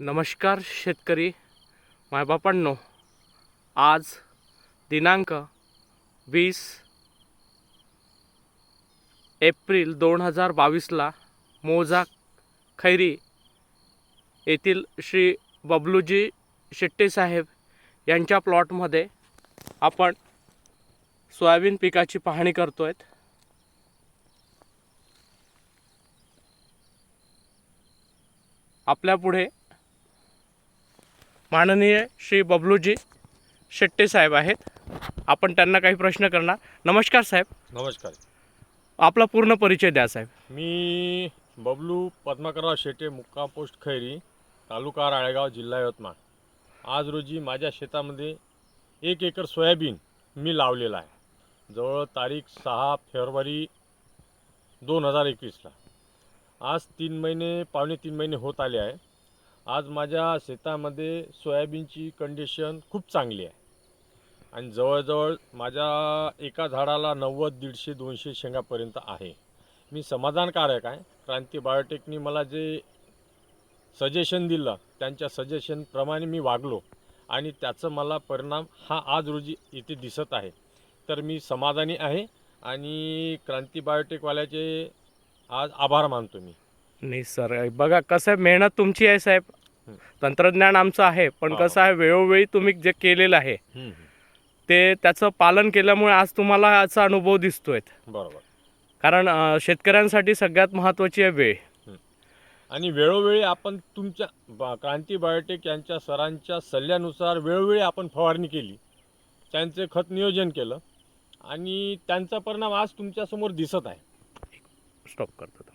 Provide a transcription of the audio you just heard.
नमस्कार शेतकरी मायबापांनो आज दिनांक वीस एप्रिल दोन हजार बावीसला मोजा खैरी येथील श्री बबलूजी शेट्टे साहेब यांच्या प्लॉटमध्ये आपण सोयाबीन पिकाची पाहणी करतो आहेत आपल्यापुढे माननीय श्री बबलूजी शेट्टे साहेब आहेत. आपण त्यांना काही प्रश्न करणार. नमस्कार साहेब. नमस्कार. आपला पूर्ण परिचय द्या साहेब. मी बबलू पद्माकरराव शेटे मुक्काम पोस्ट खैरी तालुका राळेगाव जिल्हा यवतमाळ. आज रोजी माझ्या शेतामध्ये एक एकर सोयाबीन मी लावलेला आहे. जवळ तारीख सहा फेब्रुवारी दोन हजार एकवीसला. आज तीन महिने पावणे तीन महिने होत आले आहे. आज माझ्या शेतामध्ये सोयाबीनची कंडिशन खूप चांगली आहे. आणि जवळजवळ माझ्या एका झाडाला नव्वद दीडशे दोनशे शेंगापर्यंत आहे. मी समाधानकारक आहे. क्रांती बायोटेकनी मला जे सजेशन दिलं त्यांच्या सजेशनप्रमाणे मी वागलो. आणि त्याचं मला परिणाम हा आज रोजी इथे दिसत आहे. तर मी समाधानी आहे आणि क्रांती बायोटेकवाल्याचे आज आभार मानतो मी. नाही सर बघा कसं आहे मेहनत तुमची आहे साहेब. तंत्रज्ञान आमचं आहे पण. कसं आहे वेळोवेळी तुम्ही जे केलेलं आहे ते त्याचं पालन केल्यामुळे आज तुम्हाला याचा अनुभव दिसतोय. बरोबर. कारण शेतकऱ्यांसाठी सगळ्यात महत्त्वाची आहे वेळ. आणि वेळोवेळी आपण तुमच्या क्रांती बायोटेक यांच्या सरांच्या सल्ल्यानुसार वेळोवेळी आपण फवारणी केली. त्यांचे खत नियोजन केलं. आणि त्यांचा परिणाम आज तुमच्यासमोर दिसत आहे. स्टॉप करतो.